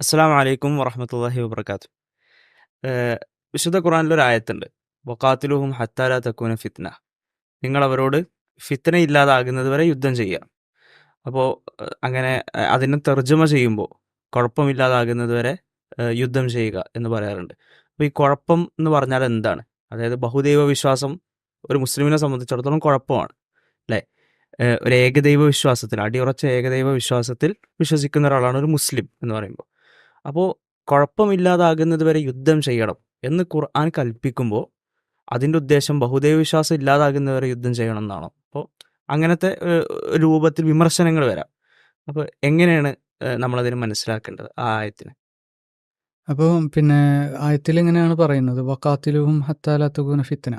അസ്സലാമു വലൈക്കും വറഹ്മത്തുള്ളാഹി വബർക്കാത്തു വിശുദ്ധ ഖുറാനിലൊരു ആയത്തുണ്ട്. വഖാത്തിലുഹും ഹത്താല തക്കൂന ഫിത്ന. നിങ്ങൾ അവരോട് ഫിത്ന ഇല്ലാതാകുന്നത് വരെ യുദ്ധം ചെയ്യുക. അപ്പോൾ അങ്ങനെ അതിനെ തെർജമ ചെയ്യുമ്പോൾ കുഴപ്പമില്ലാതാകുന്നത് വരെ യുദ്ധം ചെയ്യുക എന്ന് പറയാറുണ്ട്. അപ്പോൾ ഈ കുഴപ്പം എന്ന് പറഞ്ഞാൽ എന്താണ്? അതായത് ബഹുദൈവ വിശ്വാസം ഒരു മുസ്ലിമിനെ സംബന്ധിച്ചിടത്തോളം കുഴപ്പമാണ് അല്ലേ? ഒരു ഏകദൈവ വിശ്വാസത്തിൽ അടിയുറച്ച ഏകദൈവ വിശ്വാസത്തിൽ വിശ്വസിക്കുന്ന ഒരാളാണ് ഒരു മുസ്ലിം എന്ന് പറയുമ്പോൾ. അപ്പോൾ കുഴപ്പമില്ലാതാകുന്നത് വരെ യുദ്ധം ചെയ്യണം എന്ന് ഖുർആൻ കൽപ്പിക്കുമ്പോൾ അതിന്റെ ഉദ്ദേശം ബഹുദൈവ വിശ്വാസം ഇല്ലാതാകുന്നത് വരെ യുദ്ധം ചെയ്യണം എന്നാണോ. അപ്പോൾ അങ്ങനത്തെ രൂപത്തിൽ വിമർശനങ്ങൾ വരാം. അപ്പോൾ എങ്ങനെയാണ് നമ്മളതിനെ മനസ്സിലാക്കേണ്ടത് ആ ആയത്തിന്? അപ്പോൾ പിന്നെ ആയത്തിൽ എങ്ങനെയാണ് പറയുന്നത് വക്കാത്തിലും ഹത്താലാത്തകൂന ഫിത്തന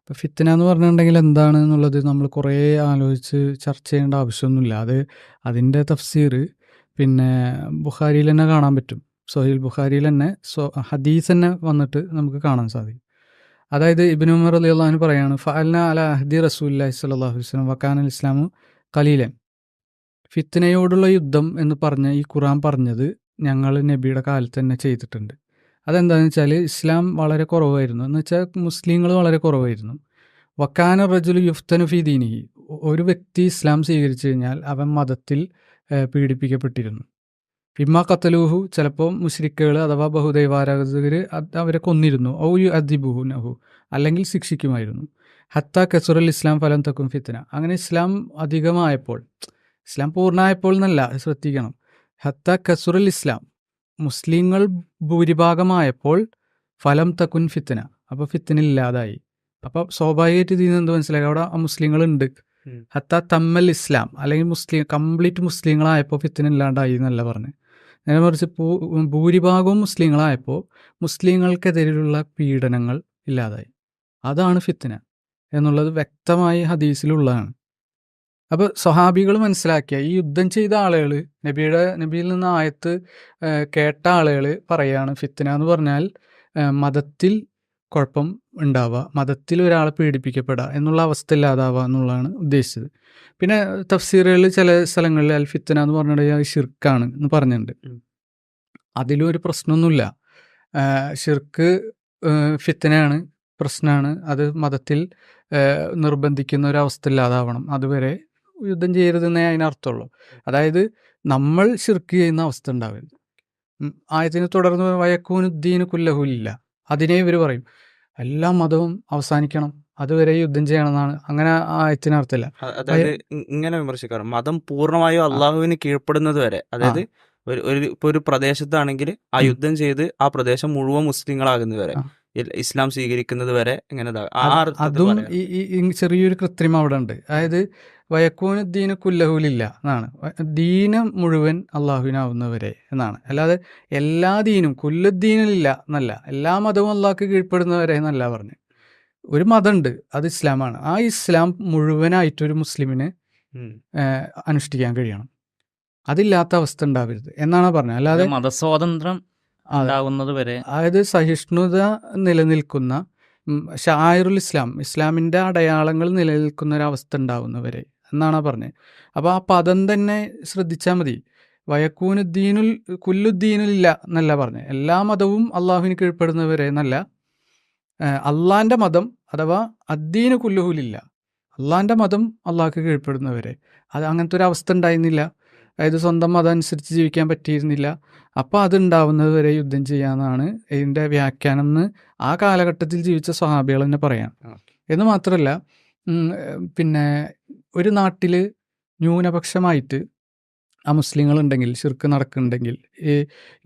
അപ്പോൾ ഫിത്തന എന്ന് പറഞ്ഞിട്ടുണ്ടെങ്കിൽ എന്താണ് എന്നുള്ളത് നമ്മൾ കുറേ ആലോചിച്ച് ചർച്ച ചെയ്യേണ്ട ആവശ്യമൊന്നുമില്ല. അത് അതിന്റെ തഫ്സീർ പിന്നെ ബുഖാരിയിൽ തന്നെ കാണാൻ പറ്റും. സോഹിൽ ബുഖാരിയിൽ തന്നെ സോ ഹദീസ് തന്നെ വന്നിട്ട് നമുക്ക് കാണാൻ സാധിക്കും. അതായത് ഇബിൻ ഉമർ അലി അള്ളഹാൻ പറയാണ് ഫഅൽന അല അഹദി റസൂൽ സ്വല്ലല്ലാഹു അലൈഹി വസല്ലം വക്കാൻ അൽ ഇസ്ലാമു കലീലൻ ഫിത്തനയോടുള്ള യുദ്ധം എന്ന് പറഞ്ഞ ഈ ഖുറാൻ പറഞ്ഞത് ഞങ്ങൾ നബിയുടെ കാലത്ത് തന്നെ ചെയ്തിട്ടുണ്ട്. അതെന്താണെന്ന് വെച്ചാൽ ഇസ്ലാം വളരെ കുറവായിരുന്നു. എന്ന് വെച്ചാൽ മുസ്ലിങ്ങൾ വളരെ കുറവായിരുന്നു. വക്കാന റജുൽ യുഫ്തനു ഫി ദീനിഹി. ഒരു വ്യക്തി ഇസ്ലാം സ്വീകരിച്ചു കഴിഞ്ഞാൽ അവൻ മതത്തിൽ പീഡിപ്പിക്കപ്പെട്ടിരുന്നു. ഇമ്മ കത്തലൂഹു ചിലപ്പോൾ മുസ്ലിക്കുകൾ അഥവാ ബഹുദൈവാരാധകർ അവരെ കൊന്നിരുന്നു. ഔ യു അദിബുഹു നഹു അല്ലെങ്കിൽ ശിക്ഷിക്കുമായിരുന്നു. ഹത്ത കസുറൽ ഇസ്ലാം ഫലം തക്കും ഫിത്തന അങ്ങനെ ഇസ്ലാം അധികമായപ്പോൾ ഇസ്ലാം പൂർണമായപ്പോൾ എന്നല്ല ശ്രദ്ധിക്കണം. ഹത്ത കസുറൽ ഇസ്ലാം മുസ്ലിങ്ങൾ ഭൂരിഭാഗമായപ്പോൾ ഫലം തക്കുൻ ഫിത്തന അപ്പോൾ ഫിത്തന ഇല്ലാതായി അപ്പോൾ സ്വാഭാവികമായിട്ട് ഇതിൽ നിന്ന് എന്ത് മനസ്സിലായി? അവിടെ മുസ്ലിങ്ങളുണ്ട്. ഹത്ത തമ്മൽ ഇസ്ലാം അല്ലെങ്കിൽ മുസ്ലിം കംപ്ലീറ്റ് മുസ്ലിങ്ങളായപ്പോൾ ഫിത്തിനില്ലാണ്ടായി എന്നല്ല പറഞ്ഞ്. നേരെ മറിച്ച് ഭൂരിഭാഗവും മുസ്ലിങ്ങളായപ്പോൾ മുസ്ലിങ്ങൾക്കെതിരെയുള്ള പീഡനങ്ങൾ ഇല്ലാതായി. അതാണ് ഫിത്തിന എന്നുള്ളത് വ്യക്തമായി ഹദീസിലുള്ളതാണ്. അപ്പോൾ സ്വഹാബികൾ മനസ്സിലാക്കിയ ഈ യുദ്ധം ചെയ്ത ആളുകൾ നബിയുടെ നബിയിൽ നിന്ന് ആയത്ത് കേട്ട ആളുകൾ പറയാണ് ഫിത്തന എന്ന് പറഞ്ഞാൽ മതത്തിൽ കുഴപ്പം ഉണ്ടാവുക മതത്തിൽ ഒരാളെ പീഡിപ്പിക്കപ്പെടുക എന്നുള്ള അവസ്ഥ ഇല്ലാതാവുക എന്നുള്ളതാണ് ഉദ്ദേശിച്ചത്. പിന്നെ തഫ്സീറുകളിൽ ചില സ്ഥലങ്ങളിൽ അൽ ഫിത്തന എന്ന് പറഞ്ഞിട്ടുണ്ടെങ്കിൽ ഷിർക്കാണ് എന്ന് പറഞ്ഞിട്ടുണ്ട്. അതിലും ഒരു പ്രശ്നമൊന്നുമില്ല. ഷിർക്ക് ഫിത്തനയാണ് പ്രശ്നമാണ്. അത് മതത്തിൽ നിർബന്ധിക്കുന്ന ഒരു അവസ്ഥ ഇല്ലാതാവണം. അതുവരെ യുദ്ധം ചെയ്യരുതെന്നേ അതിനർത്ഥമുള്ളൂ. അതായത് നമ്മൾ ഷിർക്ക് ചെയ്യുന്ന അവസ്ഥ ഉണ്ടാവരുത്. ആയതിനെ തുടർന്ന് വയക്കൂനുദ്ദീന് കുല്ലഹുലില്ല. അതിനെ ഇവർ പറയും. എല്ലാ മതവും അവസാനിക്കണം. അതുവരെ യുദ്ധം ചെയ്യണമെന്നാണ്. അങ്ങനെ ആ എത്തിനർത്ഥമില്ല അതായത് ഇങ്ങനെ വിമർശിക്കാറ് മതം പൂർണമായും അള്ളാഹുവിന് കീഴ്പ്പെടുന്നത് വരെ. അതായത് ഒരു ഒരു ഇപ്പൊ ഒരു പ്രദേശത്താണെങ്കിൽ ആ യുദ്ധം ചെയ്ത് ആ പ്രദേശം മുഴുവൻ മുസ്ലിങ്ങളാകുന്നത് വരെ. ഇസ്ലാം സ്വീകരിക്കുന്നത് വരെ. ഇങ്ങനെ അത് ഈ ചെറിയൊരു കൃത്രിമം അവിടെ ഉണ്ട് അതായത് വയക്കൂന് കുല്ലഹൂലില്ല എന്നാണ്. ദീനം മുഴുവൻ അള്ളാഹുവിനാവുന്നവരെ എന്നാണ്. അല്ലാതെ എല്ലാ ദീനും കുല്ലുദ്ദീനിലില്ല എന്നല്ല എല്ലാ മതവും അള്ളാഹ്ക്ക് കീഴ്പ്പെടുന്നവരെ എന്നല്ല പറഞ്ഞു. ഒരു മതമുണ്ട് അത് ഇസ്ലാമാണ്. ആ ഇസ്ലാം മുഴുവനായിട്ടൊരു മുസ്ലിമിന്. അനുഷ്ഠിക്കാൻ കഴിയണം. അതില്ലാത്ത അവസ്ഥ ഉണ്ടാവരുത് എന്നാണ് പറഞ്ഞത് അല്ലാതെ മതസ്വാതന്ത്ര്യം. വരെ അതായത് സഹിഷ്ണുത നിലനിൽക്കുന്ന ഷായറുൽ ഇസ്ലാം ഇസ്ലാമിന്റെ അടയാളങ്ങൾ നിലനിൽക്കുന്ന ഒരു അവസ്ഥ ഉണ്ടാവുന്നവരെ എന്നാണ് പറഞ്ഞത് അപ്പോൾ ആ പദം തന്നെ ശ്രദ്ധിച്ചാൽ മതി. വയക്കൂനുദ്ദീനുൽ കുല്ലുദ്ദീനുല്ല എന്നല്ല പറഞ്ഞത് എല്ലാ മതവും അള്ളാഹുവിന് കീഴ്പ്പെടുന്നവരെ എന്നല്ല. അള്ളാന്റെ മതം അഥവാ അദ്ദീന് കുല്ലുഹുലില്ല. അള്ളാന്റെ മതം അള്ളാഹ്ക്ക് കീഴ്പ്പെടുന്നവരെ. അത് അങ്ങനത്തെ ഒരു അവസ്ഥ ഉണ്ടായിരുന്നില്ല. അതായത് സ്വന്തം മതം അനുസരിച്ച് ജീവിക്കാൻ പറ്റിയിരുന്നില്ല. അപ്പോൾ അതുണ്ടാവുന്നത് വരെ യുദ്ധം ചെയ്യാമെന്നാണ് ഇതിന്റെ വ്യാഖ്യാനം എന്ന് ആ കാലഘട്ടത്തിൽ ജീവിച്ച സ്വഹാബികൾ തന്നെ പറയാം. എന്ന് മാത്രമല്ല പിന്നെ ഒരു നാട്ടിൽ ന്യൂനപക്ഷമായിട്ട് ആ മുസ്ലിങ്ങളുണ്ടെങ്കിൽ ശിർക്ക് നടക്കുന്നുണ്ടെങ്കിൽ ഈ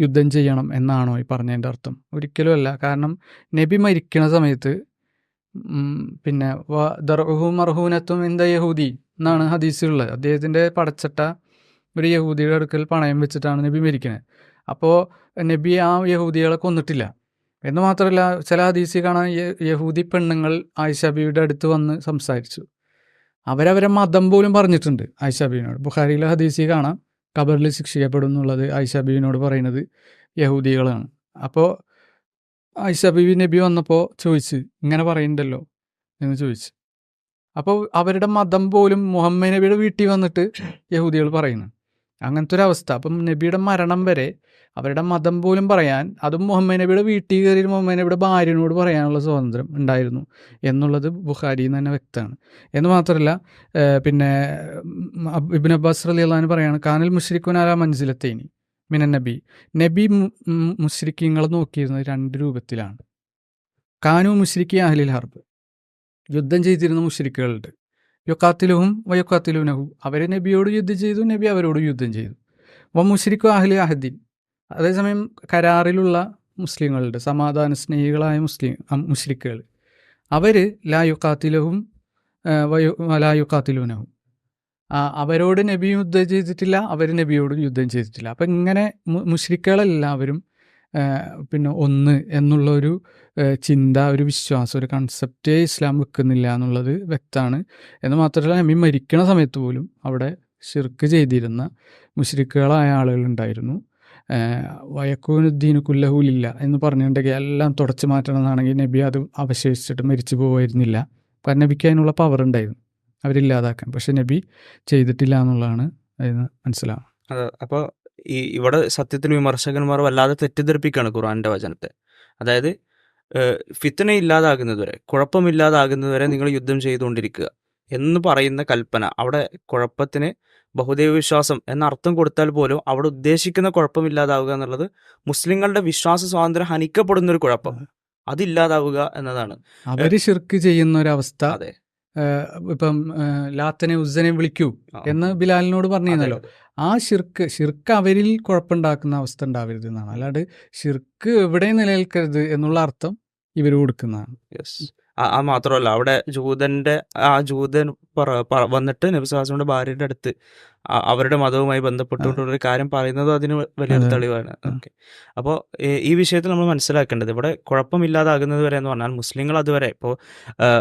യുദ്ധം ചെയ്യണം എന്നാണോ ഈ പറഞ്ഞതിന്റെ അർത്ഥം? ഒരിക്കലുമല്ല കാരണം നബി മരിക്കണ സമയത്ത് പിന്നെ ദർഹു മർഹൂനത്തും എന്താ യഹൂദി എന്നാണ് ഹദീസിലുള്ളത്. അദ്ദേഹത്തിന്റെ പടച്ചട്ട ഒരു യഹൂദിയുടെ അടുക്കൽ പണയം വെച്ചിട്ടാണ് നബി മരിക്കുന്നത് അപ്പോൾ നബി ആ യഹൂദികളെ കൊന്നിട്ടില്ല. എന്ന് മാത്രമല്ല ചില ഹദീസി കാണാൻ യഹൂദി പെണ്ണുങ്ങൾ ആയിഷ ബീവിയുടെ അടുത്ത് വന്ന് സംസാരിച്ചു. അവരവരെ മതം പോലും പറഞ്ഞിട്ടുണ്ട് ആയിഷ ബീവിനോട് ബുഖാരിയിലെ ഹദീസി കാണാം. ഖബറിൽ ശിക്ഷിക്കപ്പെടും എന്നുള്ളത് ആയിഷ ബീവിനോട് പറയുന്നത് യഹൂദികളാണ്. അപ്പോൾ ആയിഷ ബീവി നബി വന്നപ്പോൾ ചോദിച്ച് ഇങ്ങനെ പറയുന്നുണ്ടല്ലോ എന്ന് ചോദിച്ചു. അപ്പോൾ അവരുടെ മതം പോലും മുഹമ്മദ് നബിയുടെ വീട്ടിൽ വന്നിട്ട് യഹൂദികൾ പറയുന്നു. അങ്ങനത്തെ ഒരു അവസ്ഥ. അപ്പം നബിയുടെ മരണം വരെ അവരുടെ മതം പോലും പറയാൻ അതും മുഹമ്മദ് നബിയുടെ വീട്ടിൽ കയറി മുഹമ്മദ് നബിയുടെ ഭാര്യനോട് പറയാനുള്ള സ്വാതന്ത്ര്യം ഉണ്ടായിരുന്നു എന്നുള്ളത് ബുഖാരിയിൽ നിന്ന് തന്നെ വ്യക്തമാണ്. എന്ന് മാത്രമല്ല പിന്നെ ഇബിൻ അബ്ബാസ് അലി അള്ളഹാൻ പറയാണ് കാനൽ മുഷ്രിഖുൻ അല മൻസിലത്തേനി മിനൻ നബി. നബി മുഷ്രിഖീങ്ങളെ നോക്കിയിരുന്നത് രണ്ട് രൂപത്തിലാണ്. കാനു മുഷ്രിഖി അഹലിൽ ഹർബ്. യുദ്ധം ചെയ്തിരുന്ന മുഷ്രിക്കുകളുണ്ട് യൊക്കാത്തിലുവും വയൊക്കാത്തിലുനഹു അവർ നബിയോട് യുദ്ധം ചെയ്തു നബി അവരോട് യുദ്ധം ചെയ്തു. വ മുഷ്രിഖു അഹ്ലി അഹദ്ദീൻ അതേസമയം കരാറിലുള്ള മുസ്ലിങ്ങളുണ്ട് സമാധാന സ്നേഹികളായ മുസ്ലിം മുസ്ലിക്കുകൾ അവർ ലാ യുക്കാത്തിലവും വയു ലാ യുക്കാത്തിലുനഹും അവരോട് നബി യുദ്ധം ചെയ്തിട്ടില്ല അവർ നബിയോടും യുദ്ധം ചെയ്തിട്ടില്ല. അപ്പം ഇങ്ങനെ മു- മുശ്രിക്കുകളെല്ലാവരും പിന്നെ ഒന്ന് എന്നുള്ള ഒരു ചിന്ത ഒരു വിശ്വാസം ഒരു കൺസെപ്റ്റേ ഇസ്ലാം വെക്കുന്നില്ല എന്നുള്ളത് വ്യക്തമാണ്. എന്ന് മാത്രമല്ല നബി മരിക്കണ സമയത്ത് പോലും അവിടെ ഷിർക്ക് ചെയ്തിരുന്ന മുശ്രിക്കുകളായ ആളുകളുണ്ടായിരുന്നു വയക്കൂനുദ്ദീന് കുല്ലഹൂലില്ല എന്ന് പറഞ്ഞിട്ടുണ്ടെങ്കിൽ എല്ലാം തുടച്ചു മാറ്റണം എന്നാണെങ്കിൽ നബി അത് അവശേഷിച്ചിട്ട് മരിച്ചു പോകുമായിരുന്നില്ല കാരണം നബിക്ക് അതിനുള്ള പവർ ഉണ്ടായിരുന്നു. അവരില്ലാതാക്കാൻ. പക്ഷെ നബി ചെയ്തിട്ടില്ല എന്നുള്ളതാണ് അതിന് മനസ്സിലാവുക അതെ അപ്പോൾ ഈ ഇവിടെ സത്യത്തിൽ വിമർശകന്മാർ വല്ലാതെ തെറ്റിദ്ധരിപ്പിക്കുകയാണ് ഖുറാന്റെ വചനത്തെ. അതായത് ഫിത്തന ഇല്ലാതാകുന്നതുവരെ കുഴപ്പമില്ലാതാകുന്നതുവരെ നിങ്ങൾ യുദ്ധം ചെയ്തുകൊണ്ടിരിക്കുക. എന്ന് പറയുന്ന കൽപ്പന. അവിടെ കുഴപ്പത്തിന് ബഹുദൈവ വിശ്വാസം എന്ന അർത്ഥം കൊടുത്താൽ പോലും അവിടെ ഉദ്ദേശിക്കുന്ന കുഴപ്പമില്ലാതാവുക എന്നുള്ളത് മുസ്ലിങ്ങളുടെ വിശ്വാസ സ്വാതന്ത്ര്യം ഹനിക്കപ്പെടുന്ന ഒരു കുഴപ്പം. അതില്ലാതാവുക എന്നതാണ്. അവർ ശിർക്ക് ചെയ്യുന്ന ഒരവസ്ഥ അതെ. ഏഹ്, ഇപ്പം ലാത്തനെ ഉസ്സനെ വിളിക്കൂ എന്ന് ബിലാലിനോട് അതെ, പറഞ്ഞിരുന്നല്ലോ ആ ഷിർക്ക് ഷിർക്ക് അവരിൽ കുഴപ്പമുണ്ടാക്കുന്ന അവസ്ഥ ഉണ്ടാവരുത് എന്നാണ്. അല്ലാണ്ട് ഷിർക്ക് എവിടെ നിലനിൽക്കരുത് എന്നുള്ള അർത്ഥം ഇവർ കൊടുക്കുന്നതാണ്. യെസ്. ആ മാത്രമല്ല അവിടെ ജൂതന്റെ ആ ജൂതൻ വന്നിട്ട് നബിസ്വാസിന്റെ ഭാര്യയുടെ അടുത്ത് അവരുടെ മതവുമായി ബന്ധപ്പെട്ടുകൊണ്ടുള്ള ഒരു കാര്യം പറയുന്നതും അതിന് വലിയൊരു. തെളിവാണ്. ഓക്കെ. അപ്പോൾ ഈ വിഷയത്തിൽ നമ്മൾ മനസ്സിലാക്കേണ്ടത് ഇവിടെ കുഴപ്പമില്ലാതാകുന്നത് വരെ എന്ന് പറഞ്ഞാൽ മുസ്ലിങ്ങൾ അതുവരെ ഇപ്പോൾ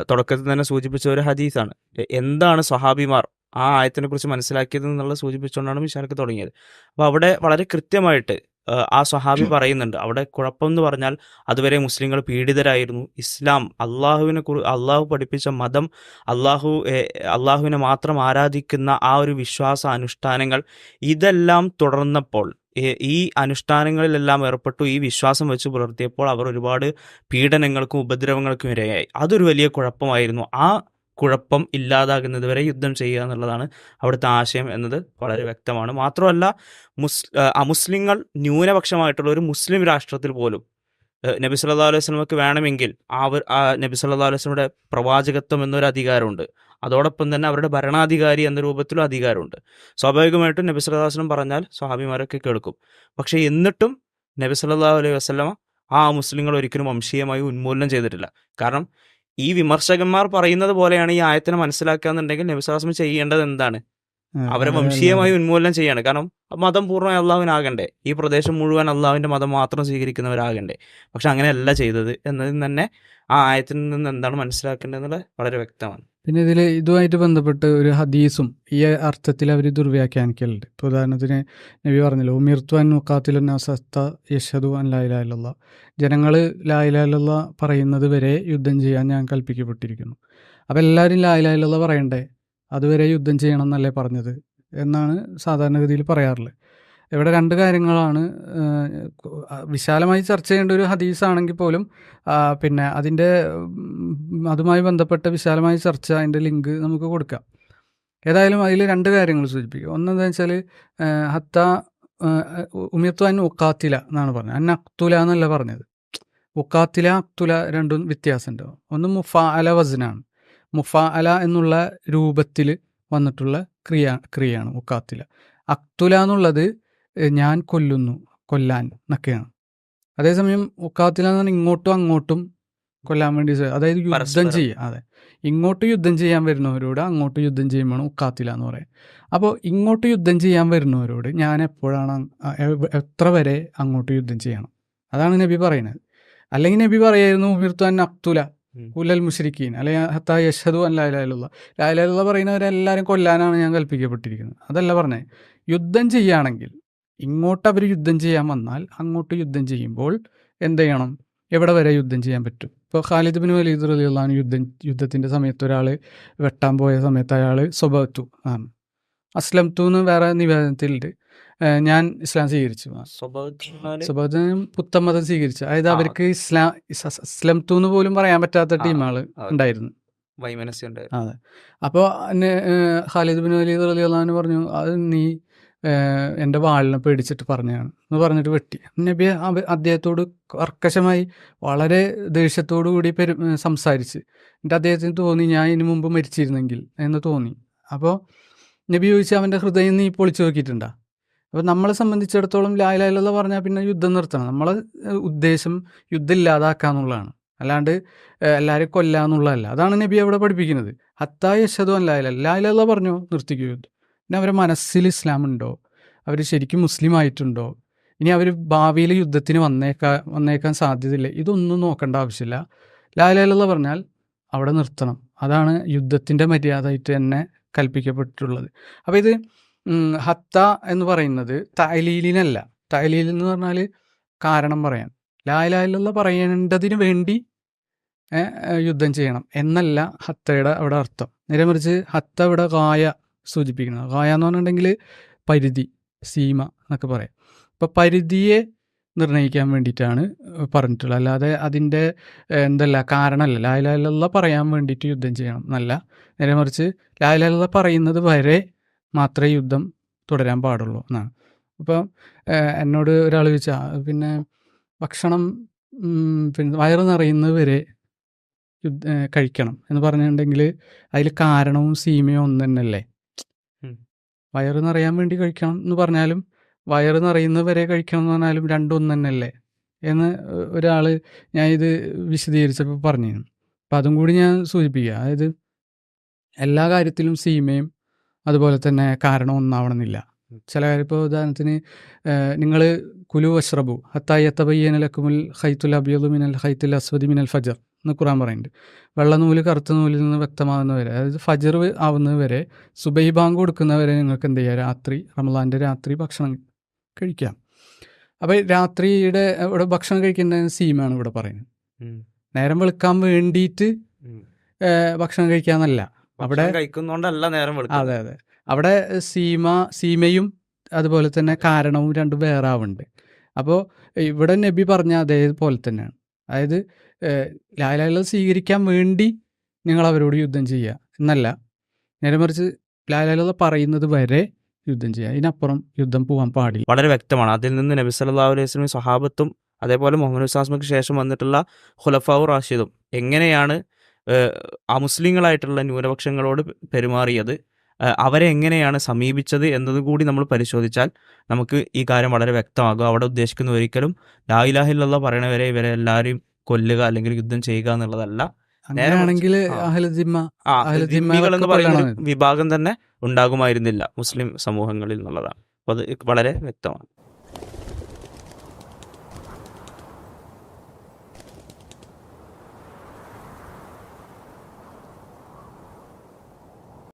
തുടക്കത്തിൽ തന്നെ സൂചിപ്പിച്ച ഒരു ഹദീസാണ്. എന്താണ് സ്വഹാബിമാർ ആ ആയത്തിനെ കുറിച്ച് മനസ്സിലാക്കിയത് എന്നുള്ളത് സൂചിപ്പിച്ചുകൊണ്ടാണ് വിശാലക്ക് തുടങ്ങിയത്. അപ്പോൾ അവിടെ വളരെ കൃത്യമായിട്ട് ആ, സ്വഹാബി പറയുന്നുണ്ട്. അവിടെ കുഴപ്പം എന്ന് പറഞ്ഞാൽ അതുവരെ മുസ്ലിങ്ങൾ പീഡിതരായിരുന്നു. ഇസ്ലാം അള്ളാഹുവിനെ കുറി അള്ളാഹു പഠിപ്പിച്ച മതം അള്ളാഹു അള്ളാഹുവിനെ മാത്രം ആരാധിക്കുന്ന ആ ഒരു വിശ്വാസ അനുഷ്ഠാനങ്ങൾ ഇതെല്ലാം തുടർന്നപ്പോൾ ഈ അനുഷ്ഠാനങ്ങളിലെല്ലാം ഏർപ്പെട്ടു ഈ വിശ്വാസം വെച്ച് പുലർത്തിയപ്പോൾ അവർ ഒരുപാട് പീഡനങ്ങൾക്കും ഉപദ്രവങ്ങൾക്കും ഇരയായി. അതൊരു വലിയ കുഴപ്പമായിരുന്നു. ആ കുഴപ്പം ഇല്ലാതാകുന്നത് വരെ യുദ്ധം ചെയ്യുക എന്നുള്ളതാണ് അവിടുത്തെ ആശയം എന്നത് വളരെ വ്യക്തമാണ്. മാത്രമല്ല മുസ് അമുസ്ലിങ്ങൾ ന്യൂനപക്ഷമായിട്ടുള്ള ഒരു മുസ്ലിം രാഷ്ട്രത്തിൽ പോലും നബി സല്ലാ അലൈഹി സ്വലമക്ക് വേണമെങ്കിൽ ആ നബി സല്ലാ അലൈഹി സ്വലമിയുടെ പ്രവാചകത്വം എന്നൊരു അധികാരമുണ്ട്. അതോടൊപ്പം തന്നെ അവരുടെ ഭരണാധികാരി എന്ന രൂപത്തിലും അധികാരമുണ്ട്. സ്വാഭാവികമായിട്ടും നബി സല്ലാ വസ്ലം പറഞ്ഞാൽ സ്വാഭിമാരൊക്കെ കേൾക്കും. പക്ഷേ എന്നിട്ടും നബി സല്ലാ അലൈഹി വസ്ലമ ആ മുസ്ലിങ്ങൾ ഒരിക്കലും വംശീയമായി ഉന്മൂലനം ചെയ്തിട്ടില്ല. കാരണം ഈ വിമർശകന്മാർ പറയുന്നത് പോലെയാണ് ഈ ആയത്തിനെ മനസ്സിലാക്കുക എന്നുണ്ടെങ്കിൽ നബി സല്ലാ വസ്ലം ചെയ്യേണ്ടത് എന്താണ്? അവരെ വംശീയമായി ഉന്മൂലനം ചെയ്യാണ്. കാരണം മതം പൂർണമായി അള്ളാഹുവിനാകണ്ടേ. ഈ പ്രദേശം മുഴുവൻ അള്ളാഹുവിന്റെ മതം മാത്രം സ്വീകരിക്കുന്നവരാകണ്ടേ. പക്ഷെ അങ്ങനെയല്ല ചെയ്തത്. എന്നതിൽ തന്നെ ആ ആയത്തിൽ നിന്ന് എന്താണ് മനസ്സിലാക്കേണ്ടതെന്നുള്ളത് വളരെ വ്യക്തമാണ്. പിന്നെ ഇതിൽ ഇതുമായിട്ട് ബന്ധപ്പെട്ട് ഒരു ഹദീസും ഈ അർത്ഥത്തിൽ അവർ ദുർവ്യാഖ്യാനിക്കലുണ്ട്. ഇപ്പോൾ ഉദാഹരണത്തിന് നബി പറഞ്ഞല്ലോ ഉമിർത്തു അൻ മുക്കാത്തിലുന്ന യശദു അൻ ലായിലാലുള്ള ജനങ്ങൾ ലായിലാലുള്ള പറയുന്നത് വരെ യുദ്ധം ചെയ്യാൻ ഞാൻ കൽപ്പിക്കപ്പെട്ടിരിക്കുന്നു. അപ്പോൾ എല്ലാവരും ലായിലാലുള്ള പറയണ്ടേ? അതുവരെ യുദ്ധം ചെയ്യണം എന്നല്ലേ പറഞ്ഞത്? എന്നാണ് സാധാരണഗതിയിൽ പറയാറുള്ളത്. ഇവിടെ രണ്ട് കാര്യങ്ങളാണ് വിശാലമായി ചർച്ച ചെയ്യേണ്ട ഒരു ഹദീസാണെങ്കിൽ പോലും പിന്നെ അതിന്റെ അതുമായി ബന്ധപ്പെട്ട വിശാലമായ ചർച്ച അതിന്റെ ലിങ്ക് നമുക്ക് കൊടുക്കാം. ഏതായാലും അതിൽ രണ്ട് കാര്യങ്ങൾ സൂചിപ്പിക്കും. ഒന്നെന്താ വെച്ചാൽ ഹത്ത ഉമിർത്തു അൻ ഉക്കാത്തില എന്നാണ് പറഞ്ഞത്. അൻ അക്തുല എന്നല്ല പറഞ്ഞത്. ഉക്കാത്തില അക്തുല രണ്ടും വ്യത്യാസമുണ്ട്. ഒന്ന് മുഫാ അല വസനാണ്. മുഫാ അല എന്നുള്ള രൂപത്തിൽ വന്നിട്ടുള്ള ക്രിയ ക്രിയയാണ് ഉക്കാത്തില അക്തുല എന്നുള്ളത് ഞാൻ കൊല്ലുന്നു കൊല്ലാൻ എന്നൊക്കെയാണ്. അതേസമയം ഉക്കാത്തില എന്ന് പറഞ്ഞാൽ ഇങ്ങോട്ടും അങ്ങോട്ടും കൊല്ലാൻ വേണ്ടി സ- അതായത് യുദ്ധം പരസ്പരം. ചെയ്യുക അതെ. ഇങ്ങോട്ട് യുദ്ധം ചെയ്യാൻ വരുന്നവരോട് അങ്ങോട്ട് യുദ്ധം ചെയ്യുമ്പോൾ ഉക്കാത്തില എന്ന് പറയും. അപ്പോൾ ഇങ്ങോട്ട് യുദ്ധം ചെയ്യാൻ വരുന്നവരോട് ഞാൻ എപ്പോഴാണ് അങ്- അ- എവ്- എത്ര വരെ അങ്ങോട്ട് യുദ്ധം ചെയ്യണം? അതാണ് നബി പറയുന്നത്. അല്ലെങ്കിൽ നബി പറയായിരുന്നു ഉമിർത്താൻ അക്തുല ഉം. ഉലൽ മുഷരിക്കീൻ അല്ലെങ്കിൽ ഹത്താ യഷദു അൻ ലായലുള്ള ലായിലുള്ള പറയുന്നവരെല്ലാവരും കൊല്ലാനാണ് ഞാൻ കൽപ്പിക്കപ്പെട്ടിരിക്കുന്നത്. അതല്ല പറഞ്ഞത് യുദ്ധം ചെയ്യുകയാണെങ്കിൽ ഇങ്ങോട്ട് അവർ യുദ്ധം ചെയ്യാൻ വന്നാൽ അങ്ങോട്ട് യുദ്ധം ചെയ്യുമ്പോൾ എന്ത് ചെയ്യണം? എവിടെ വരെ യുദ്ധം ചെയ്യാൻ പറ്റും? ഇപ്പോൾ ഖാലിദ് ബിൻ വലീദ് റലിയുള്ളതാണ് യുദ്ധം യുദ്ധത്തിന്റെ സമയത്ത് ഒരാൾ വെട്ടാൻ പോയ സമയത്ത് അയാൾ സ്വഭാവത്തു ആണ്. അസ്ലം തു എന്ന് വേറെ നിവേദനത്തിലുണ്ട്. ഞാൻ ഇസ്ലാം സ്വീകരിച്ചു. സ്വഭാവത്തിന് സുബോധനം പുത്തമതം സ്വീകരിച്ചു. അതായത് അവർക്ക് ഇസ്ലാം ഇസ് തു എന്ന് പോലും പറയാൻ പറ്റാത്ത ടീമുകൾ. ഉണ്ടായിരുന്നു. അതെ. അപ്പോൾ ഖാലിദ് ബിൻ വലീദ് അലി അള്ളഹാൻ പറഞ്ഞു അത് നീ എന്റെ വാളിനെ പേടിച്ചിട്ട് പറഞ്ഞതാണ്. എന്ന് പറഞ്ഞിട്ട് വെട്ടി. നബി അദ്ദേഹത്തോട് കർക്കശമായി വളരെ ദേഷ്യത്തോടു കൂടി പെരു സംസാരിച്ച്. എന്നിട്ട് അദ്ദേഹത്തിന് തോന്നി ഞാൻ ഇതിനു മുമ്പ് മരിച്ചിരുന്നെങ്കിൽ എന്ന് തോന്നി. അപ്പോൾ നബി ചോദിച്ചു അവന്റെ ഹൃദയം നീ പൊളിച്ചു നോക്കിയിട്ടുണ്ടാ? അപ്പോൾ നമ്മളെ സംബന്ധിച്ചിടത്തോളം ലായലായുള്ള പറഞ്ഞാൽ പിന്നെ യുദ്ധം നിർത്തണം. നമ്മളെ ഉദ്ദേശം യുദ്ധം ഇല്ലാതാക്കുക എന്നുള്ളതാണ്. അല്ലാണ്ട് എല്ലാവരും എന്നുള്ളതല്ല. അതാണ് നബി അവിടെ പഠിപ്പിക്കുന്നത്. ഹത്തായ യശതു ലായല ലായല പറഞ്ഞോ? നിർത്തിക്കൂ യുദ്ധം. പിന്നെ അവരുടെ മനസ്സിൽ ഇസ്ലാം ഉണ്ടോ? അവർ ശരിക്കും മുസ്ലിം ആയിട്ടുണ്ടോ? ഇനി അവർ ഭാവിയിൽ യുദ്ധത്തിന് വന്നേക്കാ വന്നേക്കാൻ സാധ്യതയില്ല. ഇതൊന്നും നോക്കേണ്ട ആവശ്യമില്ല. ലാലേലെന്ന് പറഞ്ഞാൽ അവിടെ നിർത്തണം. അതാണ് യുദ്ധത്തിന്റെ മര്യാദ ആയിട്ട് തന്നെ കൽപ്പിക്കപ്പെട്ടിട്ടുള്ളത്. അപ്പോൾ ഇത് ഹത്ത എന്ന് പറയുന്നത് തൈലീലിനല്ല തൈലീൽ എന്ന് പറഞ്ഞാൽ കാരണം പറയാൻ. ലാലാലുള്ള പറയേണ്ടതിന് വേണ്ടി യുദ്ധം ചെയ്യണം. എന്നല്ല ഹത്തയുടെ അവിടെ അർത്ഥം. നേരെ മറിച്ച് ഹത്ത ഇവിടെ ഗായ സൂചിപ്പിക്കുന്നത്. ഗായ എന്ന് പറഞ്ഞിട്ടുണ്ടെങ്കിൽ പരിധി സീമ എന്നൊക്കെ പറയാം. അപ്പോൾ പരിധിയെ നിർണയിക്കാൻ വേണ്ടിയിട്ടാണ് പറഞ്ഞിട്ടുള്ളത്. അല്ലാതെ അതിന്റെ എന്തല്ല കാരണമല്ല. ലായലാലുള്ള പറയാൻ വേണ്ടിയിട്ട് യുദ്ധം ചെയ്യണം എന്നല്ല. നേരെ മറിച്ച് ലായലാലുള്ള പറയുന്നത് വരെ മാത്രമേ യുദ്ധം തുടരാൻ പാടുള്ളൂ എന്നാണ്. അപ്പം എന്നോട് ഒരാൾ ചോദിച്ചാൽ പിന്നെ ഭക്ഷണം പിന്നെ വയറ് നിറയുന്നത് വരെ യുദ്ധ കഴിക്കണം എന്ന് പറഞ്ഞിട്ടുണ്ടെങ്കിൽ അതിൽ കാരണവും സീമയും ഒന്ന് തന്നെയല്ലേ. വയറ് നിറയാൻ വേണ്ടി കഴിക്കണം എന്ന് പറഞ്ഞാലും വയറ് നിറയുന്നത് വരെ കഴിക്കണം എന്ന് പറഞ്ഞാലും രണ്ടും ഒന്ന് തന്നെയല്ലേ എന്ന് ഒരാൾ ഞാൻ ഇത് വിശദീകരിച്ചപ്പോൾ പറഞ്ഞിരുന്നു അപ്പം അതും കൂടി ഞാൻ സൂചിപ്പിക്കുക അതായത് എല്ലാ കാര്യത്തിലും സീമയും അതുപോലെ തന്നെ കാരണം ഒന്നാവണമെന്നില്ല. ചില ഇപ്പോൾ ഉദാഹരണത്തിന് നിങ്ങൾ കുലു അഷ്റബു ഹത്തായി എത്തബയ്യനൽ അക്കുമുൽ ഹൈത്തുൽ അബിയദു മിനൽ ഹൈത്തുൽ അസ്വദി മിനൽ ഫജർ. എന്ന് ഖുറാൻ പറയുന്നുണ്ട്. വെള്ള നൂൽ കറുത്ത നൂലിൽ നിന്ന് വ്യക്തമാകുന്നവരെ അതായത് ഫജർ ആവുന്നവരെ സുബൈ ബാങ്ക് കൊടുക്കുന്നവരെ നിങ്ങൾക്ക് എന്ത് ചെയ്യുക രാത്രി റമലാന്റെ രാത്രി ഭക്ഷണം കഴിക്കാം. അപ്പോൾ രാത്രിയുടെ ഇവിടെ ഭക്ഷണം കഴിക്കുന്ന സീമാണ് ഇവിടെ പറയുന്നത്. നേരം വെളുക്കാൻ വേണ്ടിയിട്ട് ഭക്ഷണം കഴിക്കാന്നല്ല. അവിടെ കഴിക്കുന്നോണ്ടല്ല നേരം അതെ അതെ. അവിടെ സീമ സീമയും അതുപോലെ തന്നെ കാരണവും രണ്ടും വേറാവുണ്ട് അപ്പോൾ ഇവിടെ നബി പറഞ്ഞ അതേപോലെ തന്നെയാണ്. അതായത് ലാലാല സ്വീകരിക്കാൻ വേണ്ടി നിങ്ങൾ അവരോട് യുദ്ധം ചെയ്യുക എന്നല്ല. നേരെ മറിച്ച് ലാലാലത പറയുന്നത് വരെ യുദ്ധം ചെയ്യുക ഇതിനപ്പുറം യുദ്ധം പോകാൻ പാടില്ല. വളരെ വ്യക്തമാണ്. അതിൽ നിന്ന് നബി സല്ലാ അലൈഹി വസല്ലം സ്വഹാബത്തും അതേപോലെ മുഹമ്മദ് ഉസ്ലാസ്മക്ക് ശേഷം വന്നിട്ടുള്ള ഖുലഫാവു റാഷിദും എങ്ങനെയാണ് ആ മുസ്ലിങ്ങളായിട്ടുള്ള ന്യൂനപക്ഷങ്ങളോട് പെരുമാറിയത് അവരെ എങ്ങനെയാണ് സമീപിച്ചത് എന്നതുകൂടി നമ്മൾ പരിശോധിച്ചാൽ നമുക്ക് ഈ കാര്യം വളരെ വ്യക്തമാകും. അവിടെ ഉദ്ദേശിക്കുന്ന ഒരിക്കലും ലാ ഇലാഹ ഇല്ലല്ലാഹ് പറയണവരെ ഇവരെ എല്ലാവരെയും കൊല്ലുക അല്ലെങ്കിൽ യുദ്ധം ചെയ്യുക എന്നുള്ളതല്ല. അങ്ങനെയാണെങ്കിൽ എന്ന് പറയുന്ന വിഭാഗം തന്നെ ഉണ്ടാകുമായിരുന്നില്ല മുസ്ലിം സമൂഹങ്ങളിൽ എന്നുള്ളതാണ്. അപ്പോൾ അത് വളരെ വ്യക്തമാണ്.